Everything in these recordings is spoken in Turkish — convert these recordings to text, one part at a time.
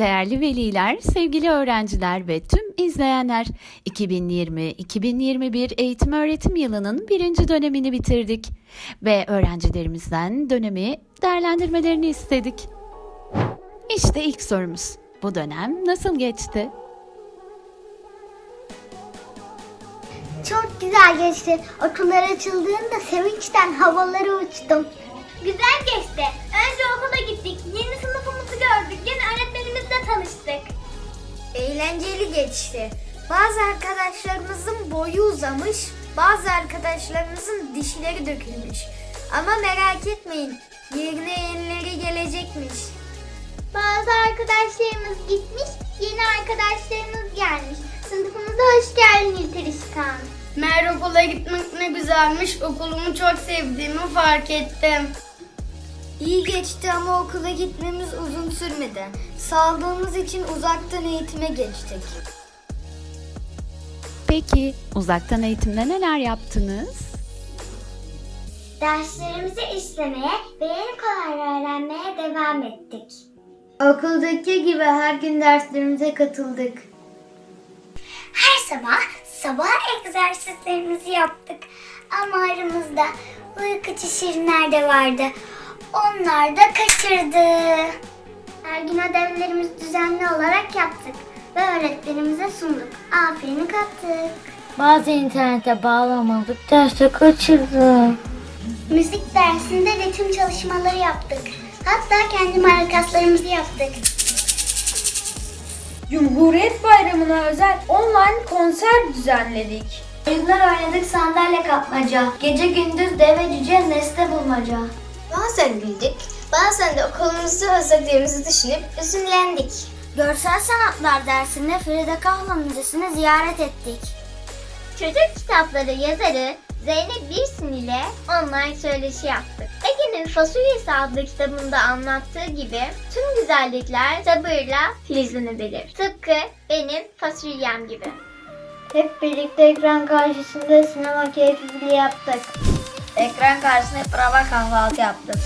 Değerli veliler, sevgili öğrenciler ve tüm izleyenler, 2020-2021 eğitim öğretim yılının birinci dönemini bitirdik ve öğrencilerimizden dönemi değerlendirmelerini istedik. İşte ilk sorumuz. Bu dönem nasıl geçti? Çok güzel geçti. Okullar açıldığında sevinçten havalara uçtum. Güzel geçti. Önce okula gittik. Geçti. Bazı arkadaşlarımızın boyu uzamış, bazı arkadaşlarımızın dişleri dökülmüş. Ama merak etmeyin, yerine yenileri gelecekmiş. Bazı arkadaşlarımız gitmiş, yeni arkadaşlarımız gelmiş. Sınıfımıza hoş geldin Yıtırışkan. Meğer okula gitmek ne güzelmiş. Okulumu çok sevdiğimi fark ettim. İyi geçti ama okula gitmemiz uzun sürmedi. Sağlığımız için uzaktan eğitime geçtik. Peki uzaktan eğitimde neler yaptınız? Derslerimizi işlemeye ve yeni kolaylar öğrenmeye devam ettik. Okuldaki gibi her gün derslerimize katıldık. Her sabah sabah egzersizlerimizi yaptık. Ama aramızda uykucu şirinler de vardı. Onlar da kaçırdı. Her gün ödevlerimizi düzenli olarak yaptık ve öğretmenimize sunduk. Aferin kattık. Bazı internete bağlamadık, derse kaçırdım. Müzik dersinde ritim çalışmaları yaptık. Hatta kendi marakaslarımızı yaptık. Cumhuriyet Bayramı'na özel online konser düzenledik. Oyunlar oynadık sandalye kapmaca. Gece gündüz deve cüce nesne bulmaca. Bazen güldük, bazen de okulumuzu özlediğimizi düşünüp üzünlendik. Görsel sanatlar dersinde Frida Kahlo Müzesi'ni ziyaret ettik. Çocuk kitapları yazarı Zeynep Birsin ile online söyleşi yaptık. Ege'nin Fasulyesi adlı kitabında anlattığı gibi tüm güzellikler sabırla filizlenebilir. Tıpkı benim fasulyem gibi. Hep birlikte ekran karşısında sinema keyfiliği yaptık. Ekran karşısında prava kahvaltı yaptık.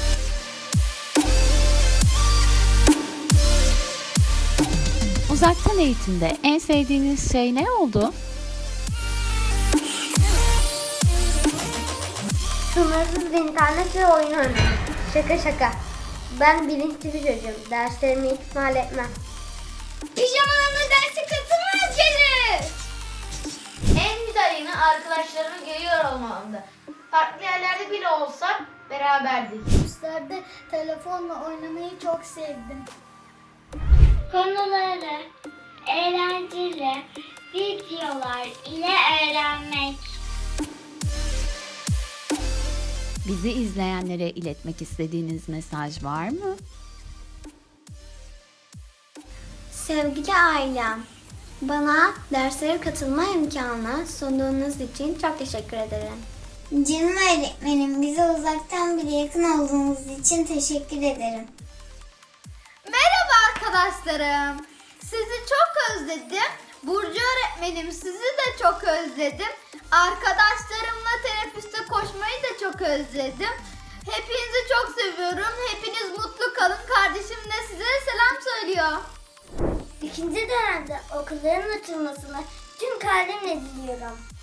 Uzaktan eğitimde en sevdiğiniz şey ne oldu? Sınırsız internet ve oyun oynamak. Şaka şaka. Ben bilinçli bir çocuğum. Derslerimi ihmal etmem. Pijamalarına derse katılmaz gelir. En güzel yanı arkadaşlarımı görüyor olmamdı. Farklı yerlerde bile olsak beraberdik. Derslerde telefonla oynamayı çok sevdim. Konuları eğlenceli videolar ile öğrenmek. Bizi izleyenlere iletmek istediğiniz mesaj var mı? Sevgili ailem, bana derslere katılma imkanı sunduğunuz için çok teşekkür ederim. Canım öğretmenim, bize uzaktan bile yakın olduğunuz için teşekkür ederim. Merhaba arkadaşlarım. Sizi çok özledim. Burcu öğretmenim sizi de çok özledim. Arkadaşlarımla teneffüste koşmayı da çok özledim. Hepinizi çok seviyorum. Hepiniz mutlu kalın. Kardeşim de size selam söylüyor. İkinci dönemde okulların açılmasını tüm kalbimle diliyorum.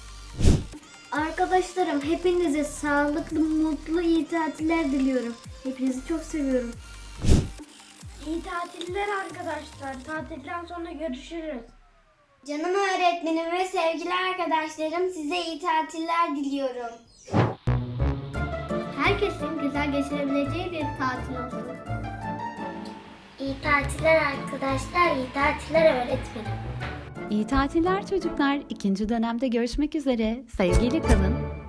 Arkadaşlarım hepinize sağlıklı, mutlu, iyi tatiller diliyorum. Hepinizi çok seviyorum. İyi tatiller arkadaşlar. Tatilden sonra görüşürüz. Canım öğretmenim ve sevgili arkadaşlarım size iyi tatiller diliyorum. Herkesin güzel geçirebileceği bir tatil olsun. İyi tatiller arkadaşlar, iyi tatiller öğretmenim. İyi tatiller çocuklar. İkinci dönemde görüşmek üzere. Sevgiyle kalın.